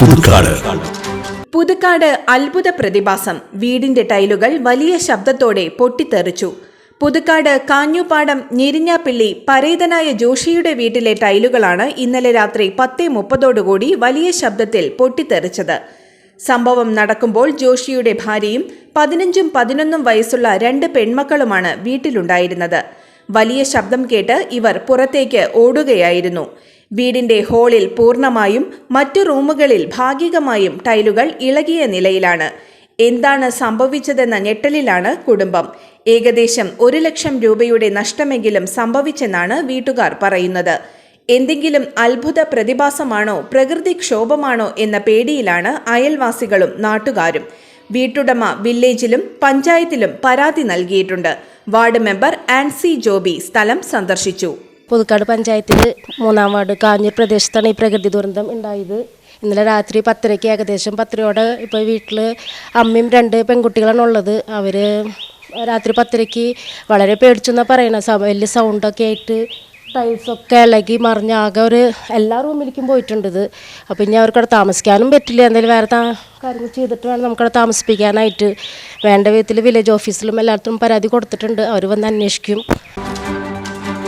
പുതുക്കാട്. പുതുക്കാട് അത്ഭുത പ്രതിഭാസം. വീടിന്റെ ടൈലുകൾ വലിയ ശബ്ദത്തോടെ പൊട്ടിത്തെറിച്ചു. പുതുക്കാട് കാഞ്ഞുപാടം ഞെരിഞ്ഞാപ്പിള്ളി പരേതനായ ജോഷിയുടെ വീട്ടിലെ ടൈലുകളാണ് ഇന്നലെ രാത്രി പത്തേ മുപ്പതോടുകൂടി വലിയ ശബ്ദത്തിൽ പൊട്ടിത്തെറിച്ചത്. സംഭവം നടക്കുമ്പോൾ ജോഷിയുടെ ഭാര്യയും പതിനഞ്ചും പതിനൊന്നും വയസ്സുള്ള രണ്ട് പെൺമക്കളുമാണ് വീട്ടിലുണ്ടായിരുന്നത്. വലിയ ശബ്ദം കേട്ട് ഇവർ പുറത്തേക്ക് ഓടുകയായിരുന്നു. വീടിന്റെ ഹോളിൽ പൂർണമായും മറ്റു റൂമുകളിൽ ഭാഗികമായും ടൈലുകൾ ഇളകിയ നിലയിലാണ്. എന്താണ് സംഭവിച്ചതെന്ന ഞെട്ടലിലാണ് കുടുംബം. ഏകദേശം ഒരു ലക്ഷം രൂപയുടെ നഷ്ടമെങ്കിലും സംഭവിച്ചെന്നാണ് വീട്ടുകാർ പറയുന്നത്. എന്തെങ്കിലും അത്ഭുത പ്രതിഭാസമാണോ പ്രകൃതിക്ഷോഭമാണോ എന്ന പേടിയിലാണ് അയൽവാസികളും നാട്ടുകാരും. വീട്ടുടമ വില്ലേജിലും പഞ്ചായത്തിലും പരാതി നൽകിയിട്ടുണ്ട്. വാർഡ് മെമ്പർ ആൻസി ജോബി സ്ഥലം സന്ദർശിച്ചു. പുതുക്കാട് പഞ്ചായത്തിൽ മൂന്നാം വാർഡ് കാഞ്ഞൂർ പ്രദേശത്താണ് ഈ പ്രകൃതി ദുരന്തം ഉണ്ടായത്. ഇന്നലെ രാത്രി പത്തരയ്ക്ക് ഏകദേശം പത്തരയോടെ ഇപ്പോൾ വീട്ടിൽ അമ്മയും രണ്ട് പെൺകുട്ടികളാണ് ഉള്ളത്. അവർ രാത്രി പത്തരയ്ക്ക് വളരെ പേടിച്ചെന്നാണ് പറയണത് വലിയ സൗണ്ടൊക്കെ ആയിട്ട് ടൈൽസൊക്കെ ഇളകി മറിഞ്ഞ ആകെ ഒരു എല്ലാ റൂമിലേക്കും പോയിട്ടുണ്ട് അപ്പോൾ ഇനി അവർക്കവിടെ താമസിക്കാനും പറ്റില്ല. എന്തായാലും വേറെ താ കാര്യങ്ങൾ ചെയ്തിട്ട് വേണം നമുക്കവിടെ താമസിപ്പിക്കാനായിട്ട്. വേണ്ട വിധത്തിൽ വില്ലേജ് ഓഫീസിലും എല്ലായിടത്തും പരാതി കൊടുത്തിട്ടുണ്ട്. അവർ വന്ന് അന്വേഷിക്കും.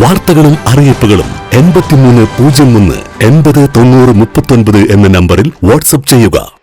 വാർത്തകളും അറിയിപ്പുകളും എൺപത്തിമൂന്ന് പൂജ്യം ഒന്ന് എൺപത് തൊണ്ണൂറ് മുപ്പത്തൊൻപത് എന്ന നമ്പറിൽ വാട്സപ്പ് ചെയ്യുക.